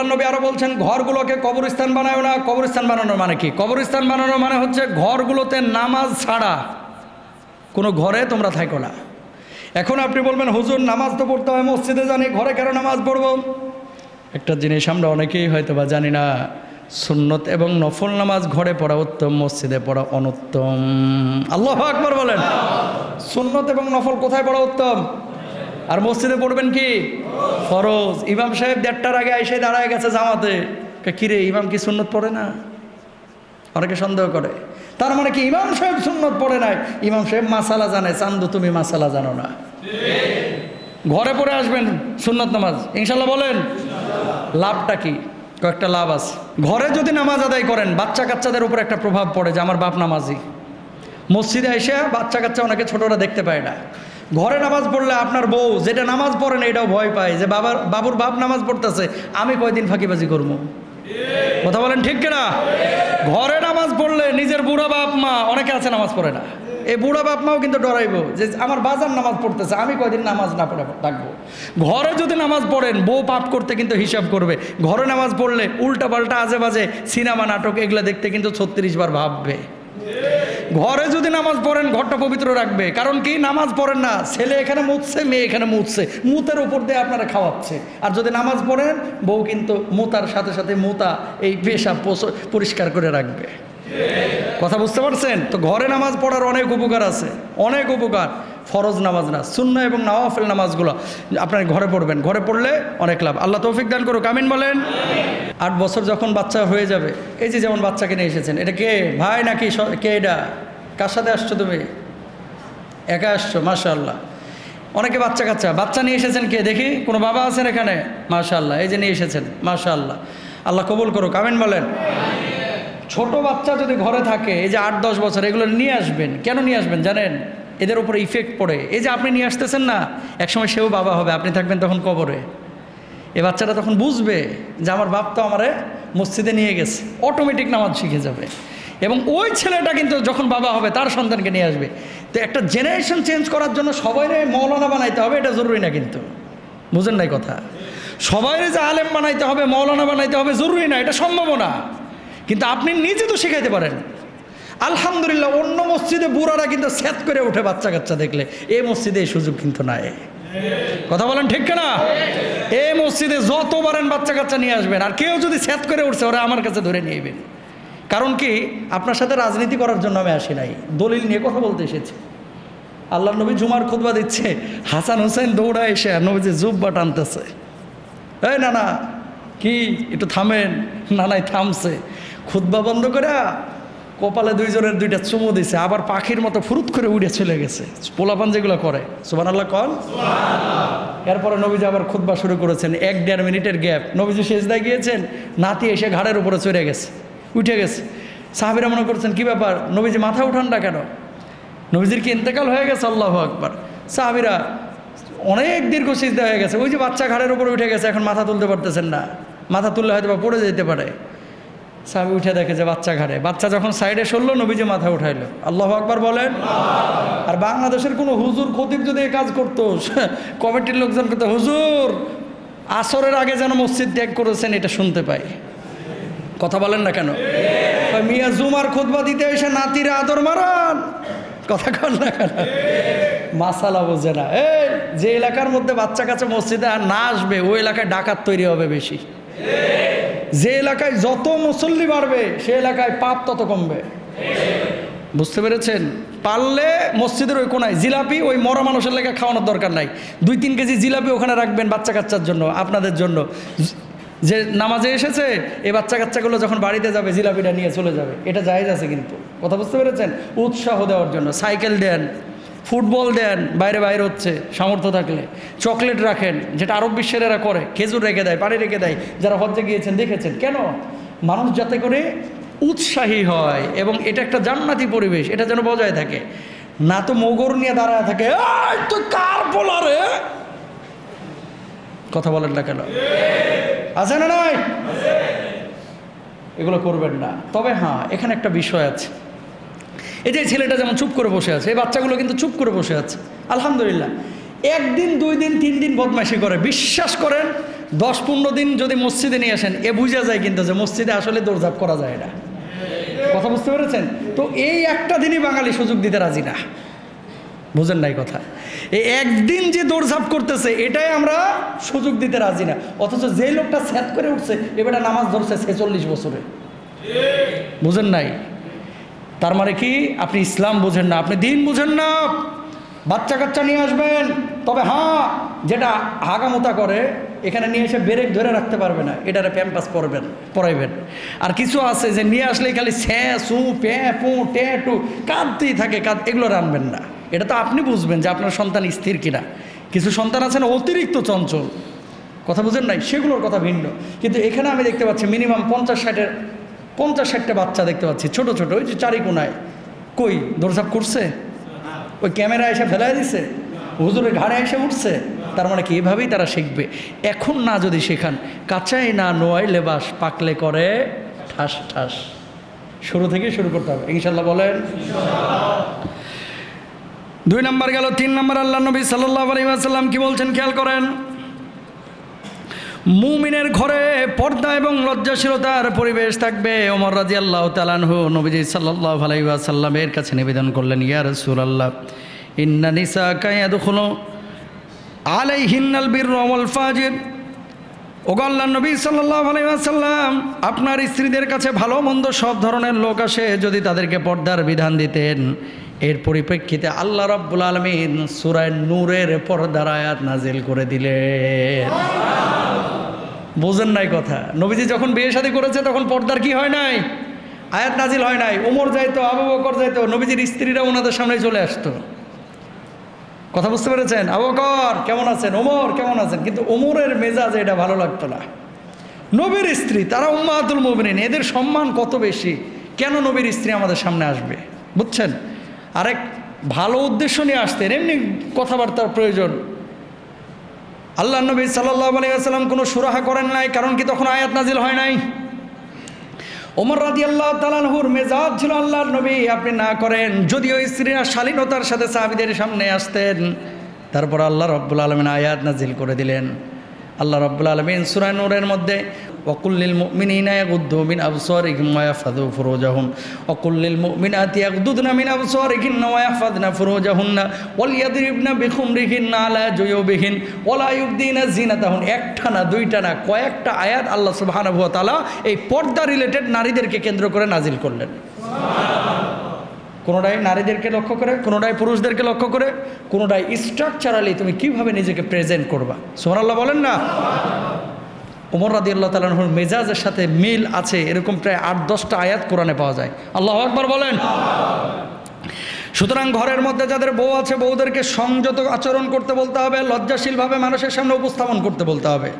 আল্লাহ নবী আরও বলছেন, ঘরগুলোকে কবরস্থান বানায় না। কবরস্থান বানানোর মানে কি? কবরস্থান বানানোর মানে হচ্ছে ঘরগুলোতে নামাজ ছাড়া কোনো ঘরে তোমরা থাকো না। এখন আপনি বলবেন, হুজুর, নামাজ তো পড়তে হয়, মসজিদে জানি, ঘরে কেন নামাজ পড়ব? একটা জিনিস আমরা অনেকেই হয়তো বা জানি না, সুন্নত এবং নফল নামাজ ঘরে পড়া উত্তম, মসজিদে পড়া অনুত্তম। আল্লাহ আকবর বলেন। সুন্নত এবং নফল কোথায় পড়া উত্তম? আর মসজিদে পড়বেন কি? ফরজ। ইমাম সাহেব দেড়টার আগে এসে দাঁড়ায় গেছে জামাতে। কিরে, ইমাম কি সুন্নত পড়ে না? অনেকে সন্দেহ করে। তার মানে কি, ইমাম সাহেব সুন্নত পড়ে নাই। ইমাম সাহেব মাসালা জানে, চান্দু, তুমি মাসালা জানো না। ঘরে পড়ে আসবেন সুন্নত নামাজ। ইনশাল্লাহ বলেন, লাভটা কি? কয়েকটা লাভ আছে। ঘরে যদি নামাজ আদায় করেন, বাচ্চা কাচ্চাদের উপর একটা প্রভাব পড়ে যে, আমার বাপ নামাজি। মসজিদে এসে বাচ্চা কাচ্চা অনেকে ছোটরা দেখতে পায় না। ঘরে নামাজ পড়লে আপনার বউ যেটা নামাজ পড়ে না, এটাও ভয় পায় যে বাবার, বাবুর বাপ নামাজ পড়তেছে, আমি কয়দিন ফাঁকিবাজি করব? কথা বলেন ঠিক কিনা? ঘরে নামাজ পড়লে নিজের বুড়া বাপ মা, অনেকে আছে নামাজ পড়ে না। এই বুড়া বাপ মাও কিন্তু ডরাইবো যে আমার বাজার নামাজ পড়তেছে, আমি কয়দিন নামাজ না পড়ে থাকব? ঘরে যদি নামাজ পড়েন, বউ পাপ করতে কিন্তু হিসাব করবে। ঘরে নামাজ পড়লে উল্টা পাল্টা আজে বাজে সিনেমা, নাটক, এগুলো দেখতে কিন্তু ছত্রিশ বার ভাববে। ঘরে যদি নামাজ পড়েন, ঘরটা পবিত্র রাখবে। কারণ কি? নামাজ পড়েন না। ছেলে এখানে মুতছে, মেয়ে এখানে মুতছে। মুতের উপর দিয়ে আপনারা খাওয়াচ্ছে। আর যদি নামাজ পড়েন, বউ কিন্তু মুতার সাথে সাথে মুতা এই পেশা পরিষ্কার করে রাখবে। কথা বুঝতে পারছেন? তো ঘরে নামাজ পড়ার অনেক উপকার আছে। অনেক উপকার। ফরজ নামাজ না শূন্য এবং নওয়াফেল নামাজগুলো আপনার ঘরে পড়বেন। ঘরে পড়লে অনেক লাভ। আল্লাহ তৌফিক দান করুক, আমিন বলেন। আট বছর যখন বাচ্চা হয়ে যাবে, এই যে যেমন বাচ্চাকে নিয়ে এসেছেন, এটা কে? ভাই নাকি কে এটা? কার সাথে আসছো তুমি? একা আসছো মাশাল্লাহ অনেকে বাচ্চা কাচ্চা, বাচ্চা নিয়ে এসেছেন কে? দেখি, কোনো বাবা আছেন এখানে? মাশাল্লাহ এই যে নিয়ে এসেছেন মাশাল্লাহ আল্লাহ কবুল করুক, আমিন বলেন। ছোট বাচ্চা যদি ঘরে থাকে, এই যে আট দশ বছর, এগুলো নিয়ে আসবেন। কেন নিয়ে আসবেন, জানেন? এদের উপরে ইফেক্ট পড়ে। এই যে আপনি নিয়ে আসতেছেন না, একসময় সেও বাবা হবে, আপনি থাকবেন তখন কবরে। এ বাচ্চাটা তখন বুঝবে যে আমার বাপ তো আমারে মসজিদে নিয়ে গেছে অটোমেটিক নামাজ শিখে যাবে। এবং ওই ছেলেটা কিন্তু যখন বাবা হবে, তার সন্তানকে নিয়ে আসবে। তো একটা জেনারেশন চেঞ্জ করার জন্য সবাই মৌলানা বানাইতে হবে, এটা জরুরি না কিন্তু। বুঝেন নাই কথা? সবাই যে আলেম বানাইতে হবে, মৌলানা বানাইতে হবে, জরুরি না, এটা সম্ভব না। কিন্তু আপনি নিজে তো শেখাইতে পারেন। আলহামদুলিল্লাহ, অন্য মসজিদে বুড়ারা কিন্তু স্যাত করে ওঠে বাচ্চা কাচ্চা দেখলে। এই মসজিদে এই সুযোগ কিন্তু নাই। কথা বলেন ঠিক না এই মসজিদে যত পারেন বাচ্চা কাচ্চা নিয়ে আসবেন, আর কেউ যদি স্যাত করে উঠছে, ওরা আমার কাছে ধরে নিয়ে যাবেন কারণ কি? আপনার সাথে রাজনীতি করার জন্য আমি আসি নাই। দলিল নিয়ে কথা বলতে এসেছি। আল্লাহ নবী জুমার খুতবা দিচ্ছে। হাসান হোসেন দৌড়া এসে আর নবীজি জুব্বা টানতেছে। এই না না কি? একটু থামেন। না নাই থামছে। খুতবা বন্ধ করে কপালে দুইজনের দুইটা চুমু দিছে আবার পাখির মতো ফুরুত করে উড়ে চলে গেছে। পোলাপান যেগুলো করে সুবান আল্লাহ কন এরপরে নবীজি আবার খুতবা শুরু করেছেন এক দেড় মিনিটের গ্যাপ। নবীজি শেষদায় গিয়েছেন নাতি এসে ঘাড়ের উপরে চড়ে গেছে উঠে গেছে। সাহাবিরা মনে করছেন কি ব্যাপার? নবীজি মাথা উঠানটা কেন? নবীজির কি ইন্তেকাল হয়ে গেছে? আল্লাহ আকবার। সাহাবিরা অনেক দীর্ঘ সিজদা হয়ে গেছে। ওই যে বাচ্চা ঘাড়ের উপরে উঠে গেছে এখন মাথা তুলতে পারতেছেন না। মাথা তুললে হয়তো বা পড়ে যেতে পারে। সাহাবি উঠে দেখে যে বাচ্চা ঘাড়ে। বাচ্চা যখন সাইডে সরলো, নবীজি মাথা উঠাইলো। আল্লাহ আকবার বলেন। আর বাংলাদেশের কোনো হুজুর খতিব যদি কাজ করতো, কমিটির লোকজন করতো হুজুর, আসরের আগে যেন মসজিদ ত্যাগ করেছেন, এটা শুনতে পাই। কথা বলেন না কেন? মিয়া জুমার খুতবা দিতে এসে নাতিরা আদর মারান। কথা কন না কেন? মাসালা বোঝে না। এই, যে এলাকার মধ্যে বাচ্চা কাছে মসজিদে আর না আসবে, ওই এলাকায় ডাকাত তৈরি হবে বেশি। যে এলাকায় যত মুসল্লি বাড়বে, সে এলাকায় পাপ তত কমবে। বুঝতে পেরেছেন? পারলে মসজিদের ওই কোনায় জিলাপি, ওই মরা মানুষের লেগে খাওয়ানোর দরকার নাই। দুই তিন কেজি জিলাপি ওখানে রাখবেন বাচ্চা কাচ্চার জন্য, আপনাদের জন্য। যে নামাজে এসেছে এই বাচ্চা কাচ্চাগুলো যখন বাড়িতে যাবে, জিলাপিটা নিয়ে চলে যাবে। এটা জায়েজ আছে কিন্তু। কথা বুঝতে পেরেছেন? উৎসাহ দেওয়ার জন্য, সাইকেল দেন। ফুটবল দেন বাইরে বাইরে হচ্ছে সামর্থ্য থাকলে। চকলেট রাখেন যেটা আরব বিশ্বের এরা করে খেজুর রেখে দেয় পানি রেখে দেয় যারা হজ্জে গিয়েছেন দেখেছেন। কেন? মানুষ যাতে করে উৎসাহী হয় এবং এটা একটা জান্নাতি পরিবেশ এটা যেন বজায় থাকে। না তো মগর নিয়ে দাঁড়ায় থাকে "এই, তুই কার বলারে কথা বলেন না কেন? আছে না নয় এগুলো করবেন না। তবে হ্যাঁ এখানে একটা বিষয় আছে। এই যে ছেলেটা যেমন চুপ করে বসে আছে, এই বাচ্চাগুলো কিন্তু চুপ করে বসে আছে। আলহামদুলিল্লাহ। একদিন, দুই দিন, তিন দিন বদমাইশি করে। বিশ্বাস করেন, দশ পনেরো দিন যদি মসজিদে নিয়ে আসেন, এ বুঝা যায় কিন্তু যে মসজিদে আসলে দৌড়ঝাপ করা যায় না। কথা বুঝতে পেরেছেন? তো এই একটা দিনই বাঙালি সুযোগ দিতে রাজি না। বুঝেন নাই কথা? এই একদিন যে দৌড়ঝাপ করতেছে, এটাই আমরা সুযোগ দিতে রাজি না। অথচ যে লোকটা স্যাত করে উঠছে এবারে নামাজ ধরছে ছেচল্লিশ বছরে। বুঝেন নাই? তার মানে কি? আপনি ইসলাম বুঝেন না, আপনি দিন বুঝেন না। বাচ্চা কাচ্চা নিয়ে আসবেন। তবে হ্যাঁ যেটা হাগামোতা করে, এখানে নিয়ে এসে ব্রেক ধরে রাখতে পারবে না। এটারে প্যাম্পাস পরবেন, পরাইবেন। আর কিছু আছে যে নিয়ে আসলেই খালি স্যা সু প্যা পু ট্যা টু, কাঁদতেই থাকে, কাঁদ, এগুলো রানবেন না। এটা তো আপনি বুঝবেন যে আপনার সন্তান স্থির কিনা। কিছু সন্তান আছে না অতিরিক্ত চঞ্চল। কথা বুঝেন নাই? সেগুলোর কথা ভিন্ন। কিন্তু এখানে আমি দেখতে পাচ্ছি মিনিমাম পঞ্চাশ ষাটের পঞ্চাশ ষাটটা বাচ্চা দেখতে পাচ্ছি, ছোট ছোট, ওই যে চারিকোনায় কই দৌড়ঝাপ করছে ওই ক্যামেরা এসে ফেলাই দিছে? হুজুরের ঘাড়ে এসে উঠছে? তার মানে কি? এভাবেই তারা শিখবে। এখন না যদি শেখান, কাঁচাই না নোয়াই লেবাস, পাকলে করে ঠাস ঠাস। শুরু থেকে শুরু করতে হবে। ইনশাল্লাহ বলেন। দুই নম্বর গেল, তিন নম্বর আল্লাহ নবী সাল্লাহ আলাইসাল্লাম কি বলছেন? খেয়াল করেন। মুমিনের ঘরে পর্দা এবং লজ্জাশীলতার পরিবেশ থাকবে। ওমর রাজি আল্লাহ তালানহু নবীজি সাল্লাহ আলাইসাল্লামের কাছে নিবেদন করলেন, ইয়া রসুল আল্লাহ ইন্না নিসা কায়াদুখুলো আলাই হিন্নাল বীর রমল ফাজির। ওগল্লা নবী সাল্লাহ আলাইসাল্লাম আপনার স্ত্রীদের কাছে ভালো মন্দ সব ধরনের লোক আসে যদি তাদেরকে পর্দার বিধান দিতেন। এর পরিপ্রেক্ষিতে আল্লাহ রব্বুল আলমিন সুরায় নূরের পর্দার আয়াত নাজিল করে দিলেন। বোঝেন নাই কথা। নবীজি যখন বিয়ে শাদী করেছে তখন পর্দার কি হয় নাই? আয়াত নাজিল হয় নাই। ওমর যাইতো, আবু বকর যাইতো, নবীজির স্ত্রীরা ওনাদের সামনে চলে আসতো। কথা বুঝতে পেরেছেন? আবু বকর, কেমন আছেন? ওমর, কেমন আছেন? কিন্তু ওমরের মেজাজ এটা ভালো লাগতো না। নবীর স্ত্রী, তারা উম্মাহাতুল মুমিনিন, এদের সম্মান কত বেশি? কেন নবীর স্ত্রী আমাদের সামনে আসবে? বুঝছেন? আরেক ভালো উদ্দেশ্য নিয়ে আসতেন। এমনি কথাবার্তার প্রয়োজন। আল্লাহ নবী সাল্লাহ আলাইসাল্লাম কোনো সুরাহা করেন নাই, কারণ কি তখন আয়াত নাজিল হয় নাই? ওমর রাজি আল্লাহ তালানহুর মেজাজ ছিল আল্লাহর নবী, আপনি না করেন যদিও স্ত্রীরা শালীনতার সাথে সাহাবিদের সামনে আসতেন, তারপর আল্লাহ রব্বুল আলমিন আয়াত নাজিল করে দিলেন। আল্লাহ রব্বুল আলমিন সুরায় নূরের মধ্যে ওকুল্লিল মুমিনিনা ইয়াগুদ্দু মিন আবসারিহিম ওয়া ইয়াহফাযু ফুরুজাহুম ওকুল্লিল মুমিনাতি ইয়াগুদ্দুনা মিন আবসারিহিন্না ওয়া ইয়াহফাযনা ফুরুজাহুন্না, ওয়াল ইয়াদরিবনা বিখুমরিহিন্না আলা জুয়ুবিহিন ইউবদিনা জিনাতাহুন একটা না দুইটা না কয়েকটা আয়াত আল্লাহ তাআলা এই পর্দা রিলেটেড নারীদেরকে কেন্দ্র করে নাজিল করলেন। কোনোটাই নারীদেরকে লক্ষ্য করে, কোনোটাই পুরুষদেরকে লক্ষ্য করে, কোনোটাই স্ট্রাকচারালি তুমি কীভাবে নিজেকে প্রেজেন্ট করবা? সোমানাল্লাহ বলেন না? উমর রাদি আল্লাহ তালাহুর মেজাজের সাথে মিল আছে, এরকম প্রায় আট, দশটা আয়াত কোরআনে পাওয়া যায়। আল্লাহ আকবর বলেন। সুতরাং ঘরের মধ্যে যাদের বউ আছে, বউদেরকে সংযত আচরণ করতে বলতে হবে, লজ্জাশীলভাবে মানুষের সামনে উপস্থাপন করতে বলতে হবে।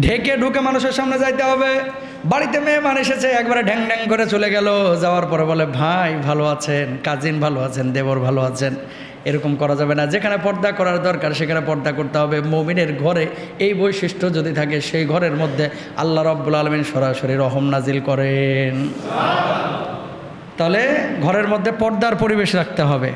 ঢেকে ঢুকে মানুষের সামনে যাইতে হবে। বাড়িতে মেয়ে মান এসেছে, একবারে ঢ্যাং ঢ্যাং করে চলে গেল। যাওয়ার পরে বলে, ভাই, ভালো আছেন, কাজিন ভালো আছেন, দেবর ভালো আছেন। এরকম করা যাবে না। যেখানে পর্দা করার দরকার, সেখানে পর্দা করতে হবে। মমিনের ঘরে এই বৈশিষ্ট্য যদি থাকে, সেই ঘরের মধ্যে আল্লাহ রব্বুল আলমিন সরাসরি রহম নাজিল করেন। তাহলে ঘরের মধ্যে পর্দার পরিবেশ রাখতে হবে।